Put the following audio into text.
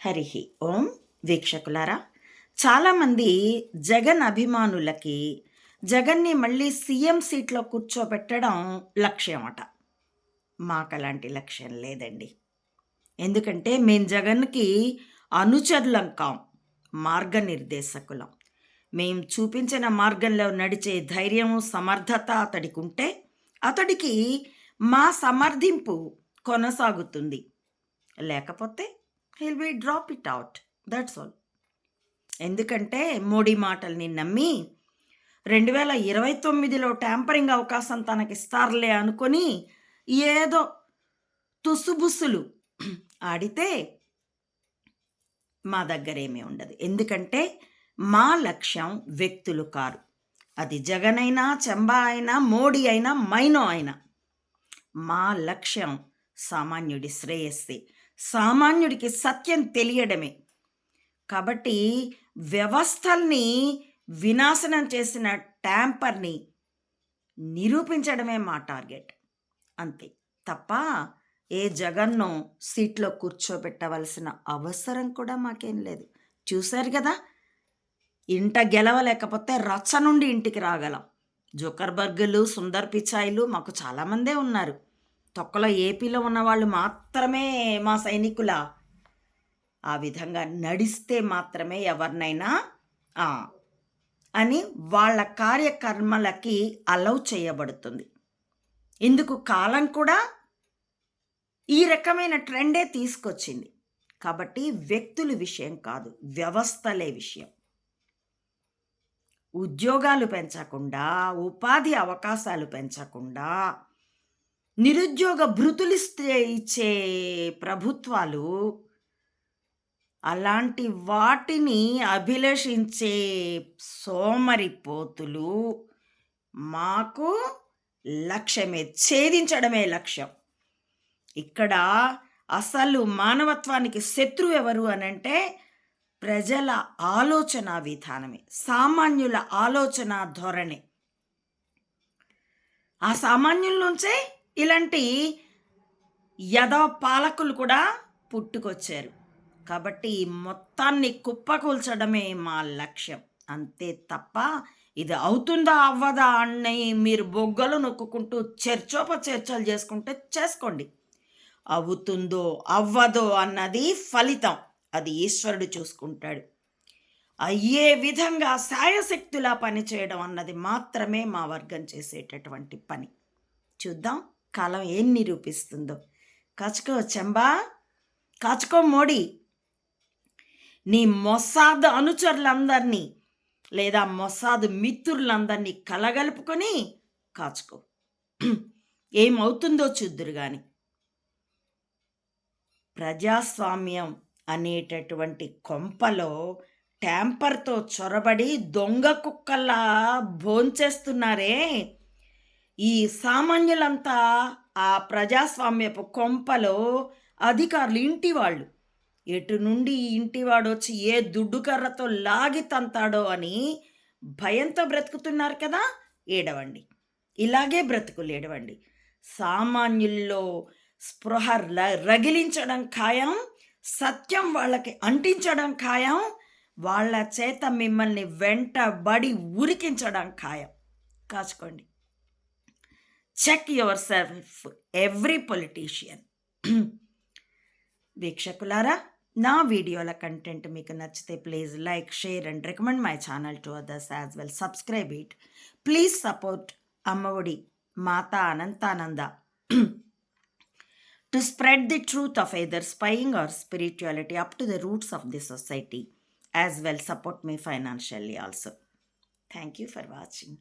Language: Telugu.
హరి. ఓం వీక్షకులారా చాలామంది జగన్ అభిమానులకి జగన్ని మళ్ళీ సీఎం సీట్లో కూర్చోబెట్టడం లక్ష్యం అట మాకు అలాంటి లక్ష్యం లేదండి. ఎందుకంటే మేము జగన్కి అనుచరులం కాం మార్గనిర్దేశకులం. మేము చూపించిన మార్గంలో నడిచే ధైర్యం సమర్థత అతడికి ఉంటే అతడికి మా సమర్థింపు కొనసాగుతుంది. లేకపోతే he'll be drop it out that's all ఎందుకంటే మోడీ మాటల్ని నమ్మి రెండు వేల ఇరవై తొమ్మిదిలో ట్యాంపరింగ్ అవకాశం తనకిస్తారులే అనుకొని ఏదో తుసుబుసులు ఆడితే మా దగ్గర ఏమీ ఉండదు. ఎందుకంటే మా లక్ష్యం వ్యక్తులు కారు. అది జగన్ అయినా చెంబా అయినా మోడీ అయినా మైనో అయినా. మా లక్ష్యం సామాన్యుడి శ్రేయస్సే. సామాన్యుడికి సత్యం తెలియడమే. కాబట్టి వ్యవస్థల్ని వినాశనం చేసిన ట్యాంపర్ని నిరూపించడమే మా టార్గెట్. అంతే తప్ప ఏ జగన్ను సీట్లో కూర్చోబెట్టవలసిన అవసరం కూడా మాకేం లేదు. చూశారు కదా? ఇంట గెలవలేకపోతే రచ్చ నుండి ఇంటికి రాగలం. జోకర్బర్గులు సుందర్ పిచాయిలు మాకు చాలామందే ఉన్నారు. తొక్కలో ఏపీలో ఉన్న వాళ్ళు మాత్రమే మా సైనికుల? ఆ విధంగా నడిస్తే మాత్రమే ఎవరినైనా అని వాళ్ళ కార్యకర్మలకి అలౌ చేయబడుతుంది. ఇందుకు కాలం కూడా ఈ రకమైన ట్రెండే తీసుకొచ్చింది. కాబట్టి వ్యక్తుల విషయం కాదు వ్యవస్థలే విషయం. ఉద్యోగాలు పెంచకుండా ఉపాధి అవకాశాలు పెంచకుండా నిరుద్యోగ భృతులిస్తే ఇచ్చే ప్రభుత్వాలు అలాంటి వాటిని అభిలషించే సోమరిపోతులు మాకు లక్ష్యమే ఛేదించడమే లక్ష్యం. ఇక్కడ అసలు మానవత్వానికి శత్రువు ఎవరు అనంటే ప్రజల ఆలోచన విధానమే సామాన్యుల ఆలోచన ధోరణి. ఆ సామాన్యుల నుంచే ఇలాంటి యథా పాలకులు కూడా పుట్టుకొచ్చారు. కాబట్టి మొత్తాన్ని కుప్పకూల్చడమే మా లక్ష్యం. అంతే తప్ప ఇది అవుతుందా అవ్వదా అని మీరు బొగ్గలు నొక్కుంటూ చర్చోప చర్చలు చేసుకుంటే చేసుకోండి. అవుతుందో అవ్వదో అన్నది ఫలితం. అది ఈశ్వరుడు చూసుకుంటాడు. అయ్యే విధంగా సాయశక్తులా పనిచేయడం అన్నది మాత్రమే మా వర్గం చేసేటటువంటి పని. చూద్దాం. కాలం ఏం నిరూపిస్తుందో. కాచుకో చెంబా కాచుకో మోడీ. నీ మొసాద్ అనుచరులందరినీ లేదా మొసాద్ మిత్రులందరినీ కలగలుపుకొని కాచుకో. ఏమవుతుందో చూద్దురు కానీ ప్రజాస్వామ్యం అనేటటువంటి కొంపలో ట్యాంపర్తో చొరబడి దొంగ కుక్కల్లా భోంచేస్తున్నారే ఈ సామాన్యులంతా ఆ ప్రజాస్వామ్యపు కొంపలో అధికారులు ఇంటి వాళ్ళు. ఎటు నుండి ఇంటివాడు వచ్చి ఏ దుడ్డు కర్రతో లాగి తంతాడో అని భయంతో బ్రతుకుతున్నారు కదా ఏడవండి. ఇలాగే బ్రతుకులు ఏడవండి. సామాన్యుల్లో స్పృహ రగిలించడం ఖాయం సత్యం వాళ్ళకి అంటించడం ఖాయం వాళ్ళ చేత మిమ్మల్ని వెంటబడి ఉరికించడం ఖాయం. కాచుకోండి. Check your self every politician వీక్షకులారా నా వీడియోల కంటెంట్ మీకు నచ్చితే please like share and recommend my channel to others as well subscribe it please support Ammavodi Mata Anantananda. To spread the truth of either spying or spirituality up to the roots of the society as well support me financially also thank you for watching